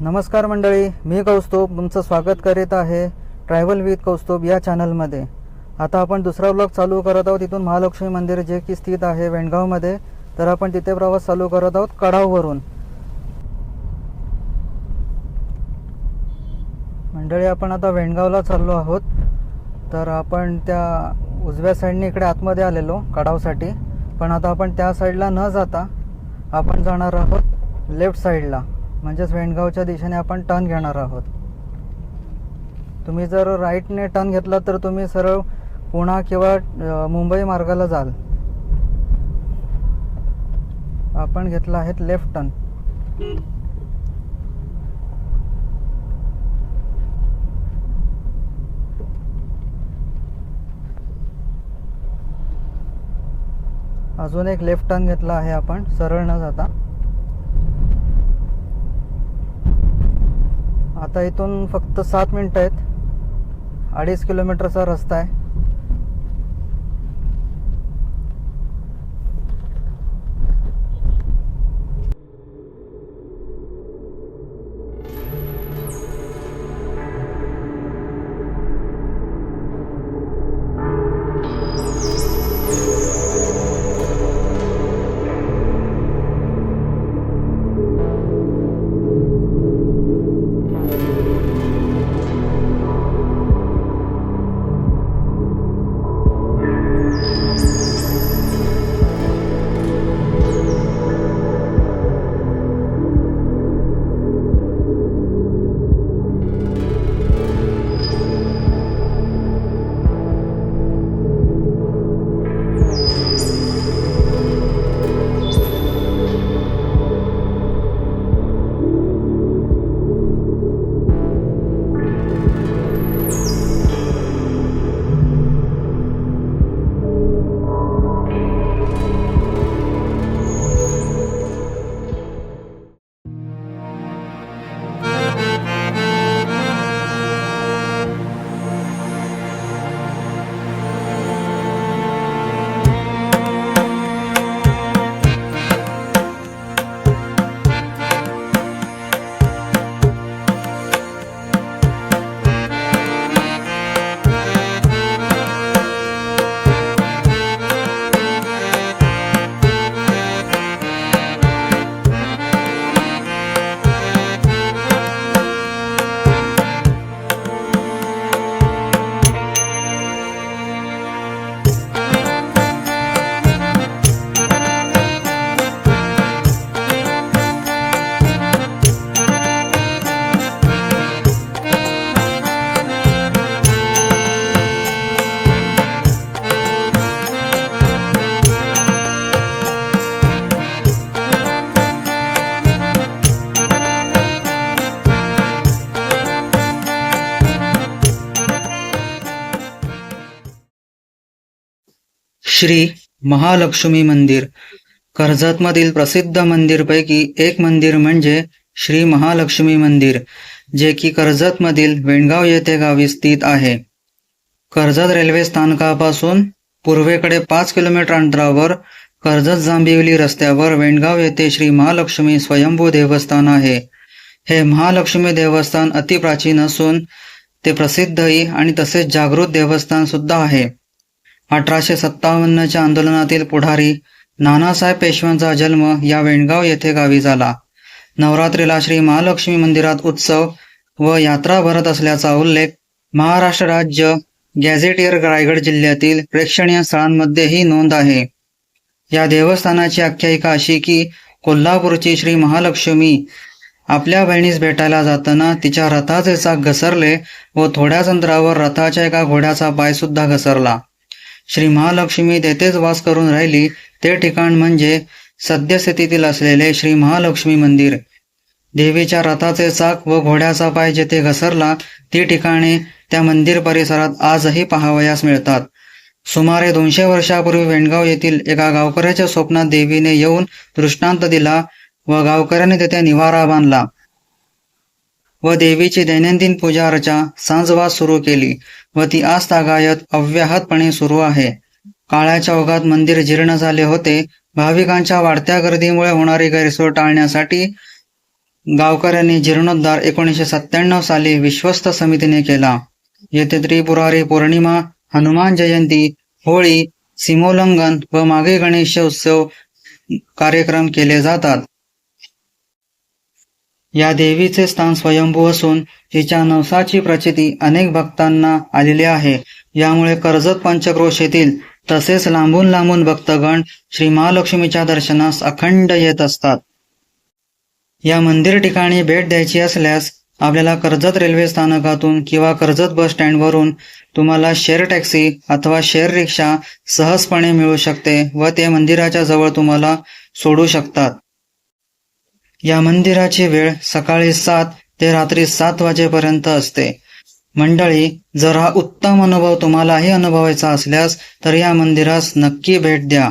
नमस्कार मंडळी मी कौस्तुभ तुमचं स्वागत करीत आहे ट्रॅव्हल विथ कौस्तुभ या चॅनलमध्ये आता आपण दुसरा ब्लॉग चालू करत आहोत. तिथून महालक्ष्मी मंदिर जे की स्थित आहे वेणगावमध्ये तर आपण तिथे प्रवास चालू करत आहोत कडाववरून. मंडळी आपण आता वेणगावला चाललो आहोत. तर आपण त्या उजव्या साईडने इकडे आतमध्ये आलेलो कडावसाठी. पण आता आपण त्या साईडला न जाता आपण जाणार आहोत लेफ्ट साईडला म्हणजेच वेणगावच्या दिशेने आपण टर्न घेणार आहोत. तुम्ही जर राईटने टर्न घेतला तर तुम्ही सरळ पुणा किंवा मुंबई मार्गाला जाल. आपण घेतला आहेत लेफ्ट टर्न अजून एक लेफ्ट टर्न घेतला आहे आपण सरळ न जाता. आता इथून फक्त सात मिनटं आहेत. अडीच किलोमीटरचा रस्ता आहे. श्री महालक्ष्मी मंदिर. कर्जतमधील प्रसिद्ध मंदिरपैकी एक मंदिर म्हणजे श्री महालक्ष्मी मंदिर जे की कर्जतमधील वेणगाव येथे गावी स्थित आहे. कर्जत रेल्वे स्थानकापासून पूर्वेकडे पाच किलोमीटर अंतरावर कर्जत जांभिवली रस्त्यावर वेणगाव येथे श्री महालक्ष्मी स्वयंभू देवस्थान आहे. हे महालक्ष्मी देवस्थान अतिप्राचीन असून ते प्रसिद्धही आणि तसेच जागृत देवस्थान सुद्धा आहे. अठराशे सत्तावन्नच्या आंदोलनातील पुढारी नानासाहेब पेशव्यांचा जन्म या वेणगाव येथे गावी झाला. नवरात्रीला श्री महालक्ष्मी मंदिरात उत्सव व यात्रा भरत असल्याचा उल्लेख महाराष्ट्र राज्य गॅझेटियर रायगड जिल्ह्यातील प्रेक्षणीय स्थळांमध्येही नोंद आहे. या देवस्थानाची आख्यायिका अशी की कोल्हापूरची श्री महालक्ष्मी आपल्या बहिणीस भेटायला जाताना तिच्या रथाचे चाक घसरले व थोड्याच अंतरावर रथाच्या एका घोड्याचा पाय सुद्धा घसरला. श्री महालक्ष्मी तेथेच वास करून राहिली. ते ठिकाण म्हणजे सद्यस्थितीतील असलेले श्री महालक्ष्मी मंदिर. देवीच्या रथाचे चाक व घोड्याचा पाय जेथे घसरला ती ठिकाणे त्या मंदिर परिसरात आजही पाहावयास मिळतात. सुमारे दोनशे वर्षापूर्वी वेणगाव येथील एका गावकऱ्याच्या स्वप्नात देवीने येऊन दृष्टांत दिला व गावकऱ्याने तेथे निवारा बांधला. व देवीची दैनंदिन पूजा अर्चा सांजवास सुरू केली व ती आज तागायत अव्याहतपणे सुरू आहे. काळाच्या ओघात मंदिर जीर्ण झाले होते. भाविकांच्या वाढत्या गर्दीमुळे होणारी गैरसोय टाळण्यासाठी गावकऱ्यांनी जीर्णोद्धार एकोणीसशे सत्त्याण्णव साली विश्वस्त समितीने केला. येथे त्रिपुरारी पौर्णिमा हनुमान जयंती होळी सीमोल्लंघन व मागे गणेश उत्सव कार्यक्रम केले जातात. या देवीचे स्थान स्वयंभू असून हिच्या नवसाची प्रचिती अनेक भक्तांना आलेली आहे. यामुळे कर्जत पंचक्रोश येथील तसेच लांबून लांबून भक्तगण श्री महालक्ष्मीच्या दर्शनास अखंड येत असतात. या मंदिर ठिकाणी भेट द्यायची असल्यास आपल्याला कर्जत रेल्वे स्थानकातून किंवा कर्जत बस स्टँडवरून तुम्हाला शेअर टॅक्सी अथवा शेअर रिक्षा सहजपणे मिळू शकते व ते मंदिराच्या जवळ तुम्हाला सोडू शकतात. या मंदिराची वेळ सकाळी सात ते रात्री सात वाजेपर्यंत असते. मंडळी जर हा उत्तम अनुभव तुम्हालाही अनुभवायचा असल्यास तर या मंदिरास नक्की भेट द्या.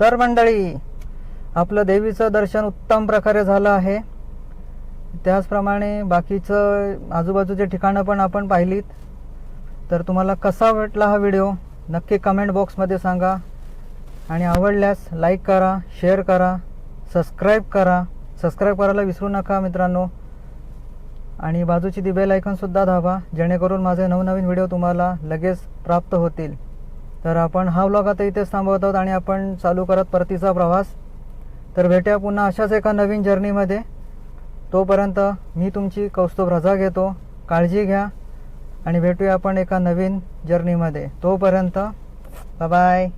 तर मंडळी आपलं देवीचं दर्शन उत्तम प्रकारे झालं आहे. त्याचप्रमाणे बाकीचं आजूबाजूचे ठिकाणं पण आपण पाहिलीत. तर तुम्हाला कसा वाटला हा व्हिडिओ नक्की कमेंट बॉक्समध्ये सांगा. आणि आवडल्यास लाईक करा शेअर करा सबस्क्राईब करा. सबस्क्राईब करायला विसरू नका मित्रांनो. आणि बाजूची दिबेल ऐकूनसुद्धा धावा जेणेकरून माझे नवनवीन व्हिडिओ तुम्हाला लगेच प्राप्त होतील. तर आपण हा ब्लॉग आता इथेच थांबवत आहोत आणि आपण चालू करत परतीचा प्रवास. तर भेटूया पुन्हा अशाच एका नवीन जर्नीमध्ये तोपर्यंत मी तुमची कौस्तुभ रजा घेतो काळजी घ्या आणि भेटूया आपण एका नवीन जर्नीमध्ये तोपर्यंत बाय